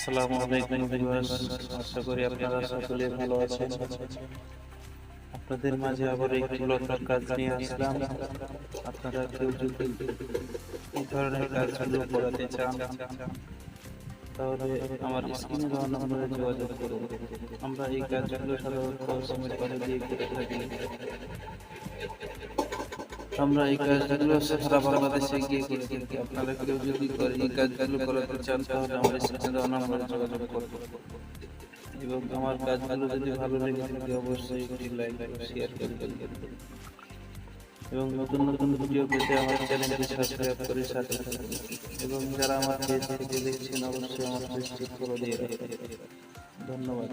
আসসালামু আলাইকুম ভিউয়ার্স, আশা করি আপনারা সকলে ভালো আছেন। আপনাদের মাঝে আবার একটি লতার কাজ নিয়ে আসলাম। আপনারা কেউ যদি এই ধরনের কাজগুলো করাতে চান, তাহলে আমার স্ক্রিনে দেওয়া নম্বরে যোগাযোগ করুন। আমরা এই কাজগুলো সাধারণত বালি দিয়ে করে থাকি। আমরা এই কাজগুলো সারা বাংলাদেশে গিয়ে করে থাকি আপনারা কেউ যদি এই কাজগুলো করাতে চান, তাহলে আমার যোগাযোগ এবং আমার কাজগুলো যদি ভালো লেগে অবশ্যই একটি লাইক শেয়ার এবং নতুন নতুন ভিডিও পেতে আমার চ্যানেলটি সাবস্ক্রাইব করে সাথে এবং যারা আমার পেজ থেকে দেখছেন, অবশ্যই আমার দিয়ে ধন্যবাদ।